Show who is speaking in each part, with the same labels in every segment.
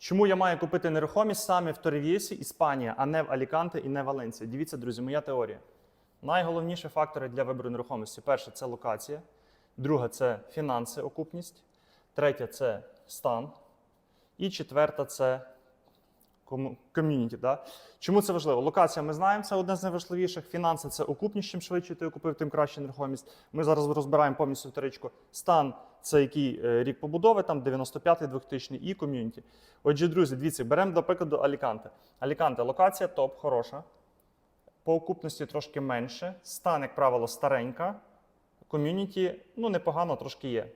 Speaker 1: Чому я маю купити нерухомість саме в Торрев'єсі, Іспанія, а не в Аліканте і не в Валенції? Дивіться, друзі, моя теорія. Найголовніші фактори для вибору нерухомості: перше це локація, друге це фінанси, окупність, третє це стан, і четверта це ком'юніті. Да? Чому це важливо? Локація ми знаємо, це одне з найважливіших. Фінанси це окупність. Чим швидше ти окупив, тим краще нерухомість. Ми зараз розбираємо повністю вторичку. Стан це який е, рік побудови, там 95-й, 2000 і ком'юніті. Отже, друзі, дивіться, беремо до прикладу Аліканте. Аліканте, локація топ, хороша. По окупності трошки менше. Стан, як правило, старенька. Ком'юніті, ну, непогано трошки є.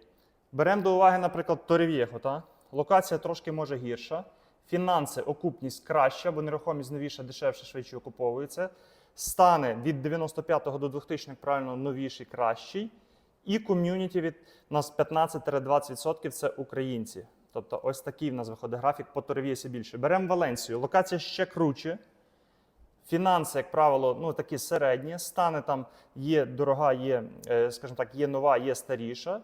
Speaker 1: Беремо до уваги, наприклад, Торрев'єхо, та? Локація трошки може гірша. Фінанси, окупність краща, бо нерухомість новіша, дешевше, швидше окуповується. Стани від 95-го до 2000 як правильно новіший, кращий. І ком'юніті від нас 15-20% це українці. Тобто ось такий в нас виходить графік по Торрев'єсі більше. Беремо Валенсію. Локація ще круче. Фінанси, як правило, ну такі середні. Стани там є дорога, є, е, скажімо так, є нова, є старіша.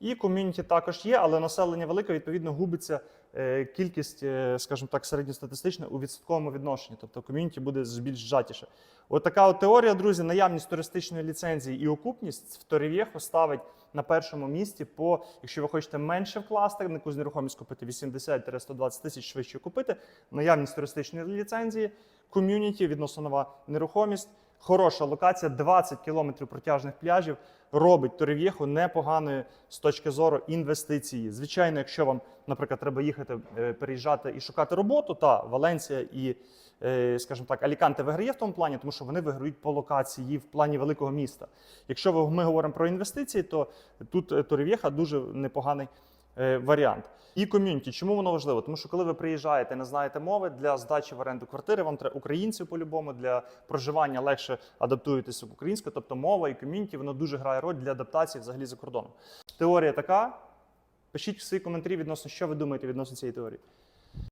Speaker 1: І ком'юніті також є, але населення велике, відповідно, губиться е, кількість, е, скажімо так, середньостатистична у відсотковому відношенні. Тобто ком'юніті буде більш зжатіше. От така от теорія, друзі, наявність туристичної ліцензії і окупність в Торрев'єхо ставить на першому місці по, якщо ви хочете менше вкласти, на якусь нерухомість купити 80-120 тисяч швидше купити, наявність туристичної ліцензії, ком'юніті, відносно нова нерухомість, хороша локація, 20 кілометрів протяжних пляжів робить Торрев'єхо непоганою з точки зору інвестиції. Звичайно, якщо вам, наприклад, треба їхати, е, переїжджати і шукати роботу, та Валенція і, е, скажімо так, Аліканте виграє в тому плані, тому що вони виграють по локації в плані великого міста. Якщо ми говоримо про інвестиції, то тут е, Торрев'єха дуже непоганий варіант. І ком'юніті. Чому воно важливо? Тому що коли ви приїжджаєте, не знаєте мови для здачі в оренду квартири, вам треба українців по-любому для проживання легше адаптуєтеся в українську, тобто мова і ком'юніті, воно дуже грає роль для адаптації взагалі за кордоном. Теорія така. Пишіть свої коментарі відносно, що ви думаєте відносно цієї теорії.